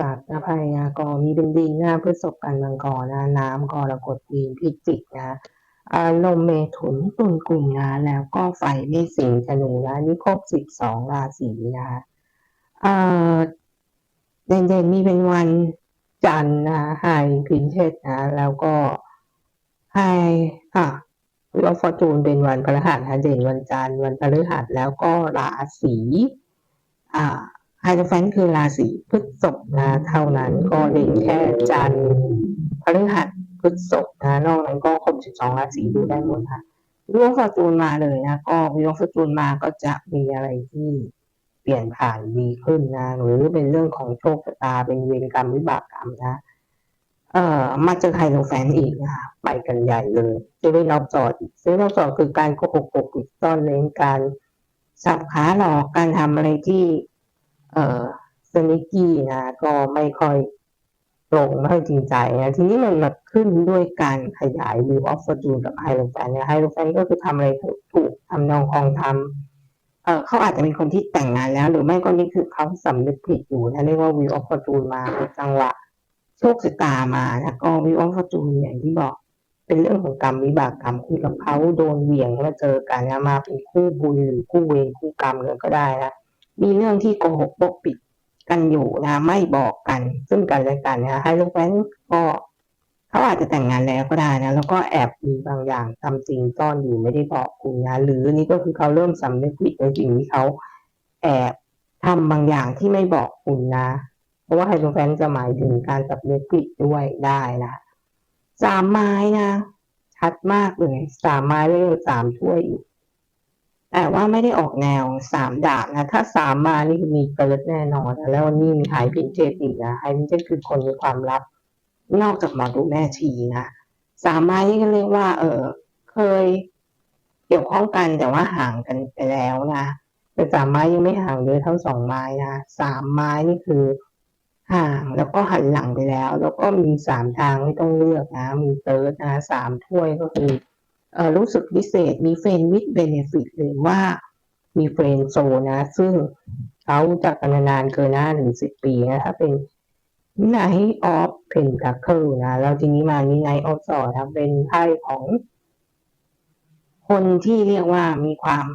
จากอภัยนะก็มีเป็นดินนะพฤษภกันมังกรนะน้ำกรกฎมีนพิจิกนะอารมณ์เมถุนตุลกลุ่มนะแล้วก็ไฟเมษสิงธนูนะนี่ครบสิบสองราศีนะเอ่อเด่นๆมีเป็นวันจันทร์นะไฮพินเทสนะแล้วก็ไฮอะแล้วฟอร์จูนเป็นวันพฤหัสนะเด่นวันจันทร์วันพฤหัสแล้วก็ราศีอ่า ไฮโดรแฟนคือราศีพฤษภนะเท่านั้นก็เด่นแค่จันทร์พฤหัสพฤษภนะนอกนั้นก็ครบสิบสองราศีดูได้หมดค่ะวิวฟอร์จูนมาเลยนะ ก็วิวฟอร์จูนมาก็จะมีอะไรที่เปลี่ยนผ่านดีขึ้นนะ หรือเป็นเรื่องของโชคชะตาเป็นเวรกรรมวิบากกรรมนะเอ่อมาเจอไฮโดรแฟนอีกนะคะไปกันใหญ่เลยจะได้นอกจอดซึ่งนอกจอดคือการโกหกปกปิดซ่อนเล้นการสับขาหลอกการทำอะไรที่ เออสนิกี้นะก็ไม่ค่อยตรงไม่ค่อยจริงใจนะทีนี้มันมาขึ้นด้วยการขยายวิวออฟฟอร์จูนกับไฮโลแฟนเนี่ยไฮโลแฟนก็คือทำอะไรถูกทำนองคองทำเออเขาอาจจะเป็นคนที่แต่งงานแล้ว หรือไม่ก็นี่คือเขาสำนึกผิดอยู่นะเรียกว่าวิวออฟฟอร์จูนมาจังหวะโชคชะตามานะก็วิวออฟฟอร์จูนอย่างที่บอกเป็นเรื่องของกรรมวิบากกรรมคุยกับเขาโดนเหวี่ยงมาเจอกันนะมาเป็นคู่บุญหรือคู่เวรคู่กรรมเลยก็ได้นะ มีเรื่องที่โกหกปกปิดกันอยู่นะไม่บอกกันซึ่งกันและกันนะให้ลูกแวนก็เขาอาจจะแต่งงานแล้วก็ได้นะแล้วก็แอบมีบางอย่างทำจริงซ่อนอยู่ไม่ได้บอกคุณนะหรือนี่ก็คือเขาเริ่มสำนึกผิดในสิ่งที่เขาแอบทำบางอย่างที่ไม่บอกคุณนะ เพราะว่าไฮโดรแฟนจะหมายถึงการสำนึกผิดด้วยได้นะสามไม้นะชัดมากเลยสามไม้เรียสามถ้วยอีก แต่ว่าไม่ได้ออกแนวสามดาบนะ ถ้าสามมานี่คือมีเกิดแน่นอนนะแล้วนี่มีไฮพินเจตอีกนะไฮพินเจตคือคนมีความลับ นอกจากหมอดูแม่ชีนะสามม้นี่ก็เรียกว่า เออเคยเกี่ยวข้องกันแต่ว่าห่างกันไปแล้วนะแต่สามไม้ยังไม่ห่างเลยเท่าสองไม้นะสามไม้นี่คือห่างแล้วก็หันหลังไปแล้ว แล้วก็มีสามทางไม่ต้องเลือกนะ มีเติร์ดนะสามถ้วยก็คือ รู้สึกพิเศษมีเฟรนวิดเบเนฟิตหรือว่ามีเฟรนโซนะ ซึ่งเขาจากกันนานๆเกินหน้าถึงสิบปีนะถ้าเป็นไนท์ออฟเพนทาเคิลนะแล้วทีนี้มานี่ไนท์ออฟสอนะเป็นไพ่ของ คนที่เรียกว่ามีความ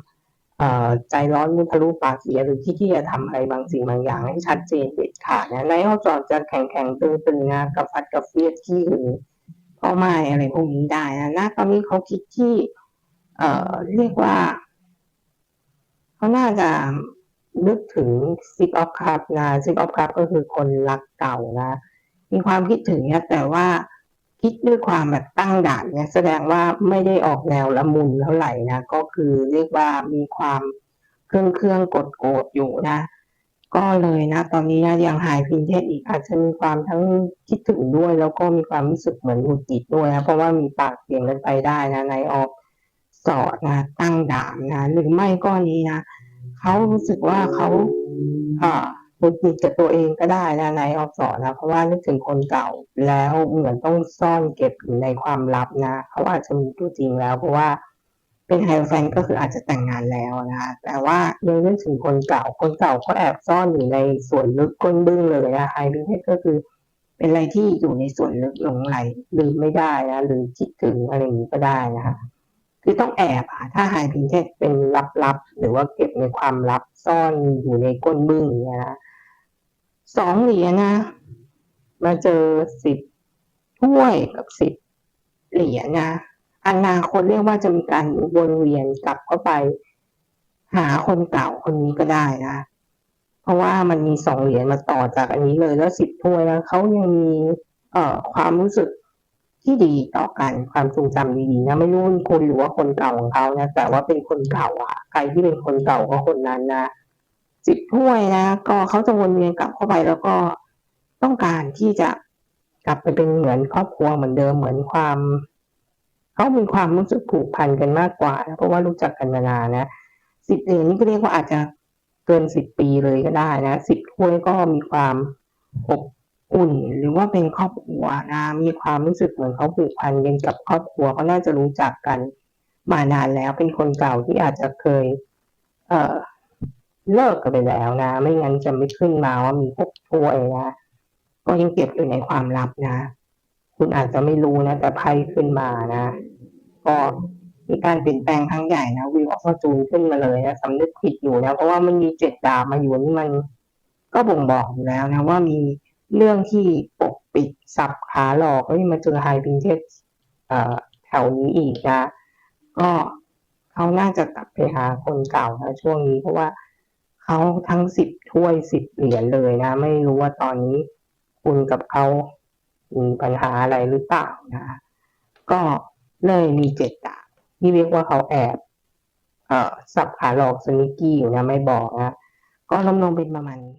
เใจร้อนมุทะลุปากเสียหรือที่ที่จะทำอะไรบางสิ่งบางอย่างให้ชัดเจนเด็ดขาดนะไนท์ออฟสอจะแข็งแข็งๆตึงๆนะกับฟัดกับเฟียดที่หรื อพ่อไม้อะไรพวกนี้ได้นะณตอนนี้เขาคิดที่ เอ่อเรียกว่า เขาน่าจะนึกถึง Six of Cups นะ Six of Cups ก็คือคนรักเก่านะ มีความคิดถึงเนี่ยแต่ว่าคิดด้วยความแบบตั้งด่านเนี่ยแสดงว่าไม่ได้ออกแนวละมุนเท่าไหร่นะ ก็คือเรียกว่ามีความเครื่องเครื่องกดโกรธอยู่นะ ก็เลยนะ ตอนนี้นะยังหายพินเทสอีกอาจจะมีความทั้งคิดถึงด้วย แล้วก็มีความรู้สึกเหมือนหงุดหงิดด้วยนะเพราะว่ามีปากเสียงกันไปได้นะในออกสอดนะตั้งด่านนะหรือไม่ก็นี้นะเขารู้สึกว่าเขาอ่าหงุดหงิดกับตัวเองก็ได้นะในออกสอดนะเพราะว่านึกถึงคนเก่าแล้วเหมือนต้องซ่อนเก็บอยู่ในความลับนะเขาอาจจะมีตัวจริงแล้ว เพราะว่า เป็นไฮแฟนก็คืออาจจะแต่งงานแล้วนะคะแต่ว่ายังนึกถึงคนเก่า คนเก่าก็แอบซ่อนอยู่ในส่วนลึกก้นบึ้งเลยนะไฮพิเทก็คือ เป็นอะไรที่อยู่ในส่วนลึกหลงไหลลืมไม่ได้นะหรือคิดถึงอะไรอย่างนี้ก็ได้นะคะคือต้องแอบอะถ้าไฮพินเทสเป็นลับๆ หรือว่าเก็บในความลับซ่อนอยู่ในก้นบึ้งเงี้ยนะสองเหรียญนะ มาเจอสิบถ้วยกับสิบเหรียญนะ อนาคตเรียกว่าจะมีการวนเวียนกลับเข้าไป หาคนเก่าคนนี้ก็ได้นะ เพราะว่ามันมีสองเหรียญมาต่อจากอันนี้เลยแล้วสิบถ้วยแล้วเขายังมีเอ่อความรู้สึกที่ดีต่อกันความทรงจำดีๆนะไม่รู้ว่าคนหรือว่าคนเก่าของเขานะแต่ว่าเป็นคนเก่าอะใครที่เป็นคนเก่าก็คนนั้นนะสิบถ้วยนะก็เขาจะวนเวียนกลับเข้าไปแล้วก็ต้องการที่จะกลับไปเป็นเหมือนครอบครัวเหมือนเดิมเหมือนความ เขามีความรู้สึกผูกพันกันมากกว่า เพราะว่ารู้จักกันมานานนะสิบเหรียญนี่ก็เรียกว่าอาจจะเกินสิบปีเลยก็ได้นะสิบถ้วยก็มีความอบอุ่น หรือว่าเป็นครอบครัวนะ มีความรู้สึกเหมือนเขาผูกพันกันกับครอบครัวเขาน่าจะรู้จักกันมานานแล้วเป็นคนเก่าที่อาจจะเคย เอ่อเลิกกันไปแล้วนะ ไม่งั้นจะไม่ขึ้นมาว่ามีพวกถ้วยนะก็ยังเก็บอยู่ในความลับนะ คุณอาจจะไม่รู้นะแต่ไพ่ขึ้นมานะ ก็มีการเปลี่ยนแปลงครั้งใหญ่นะวิวออฟจูนขึ้นมาเลยนะสำนึกผิดอยู่นะเพราะว่ามันมีเจ็ดดาบมาอยู่นี่มัน ก็บ่งบอกอยู่แล้วนะ ว่ามีเรื่องที่ปกปิดสับขาหลอกแล้มาเจอไฮพินเทสแถวนี้อีกนะก็เขาน่าจะกลับไปหาคนเก่านะช่วงนี้เพราะว่าเขาทั้งสิบถ้วยสิบเหรียญเลยนะ ไม่รู้ว่าตอนนี้คุณกับเขา มีปัญหาอะไรหรือเปล่านะก็เลยมีเจตตาที่เรียกว่าเขาแอบเอ่อสับขาหลอกสนิกกี้อยู่นะไม่บอกนะก็ล้มลงเป็นประมาณนี้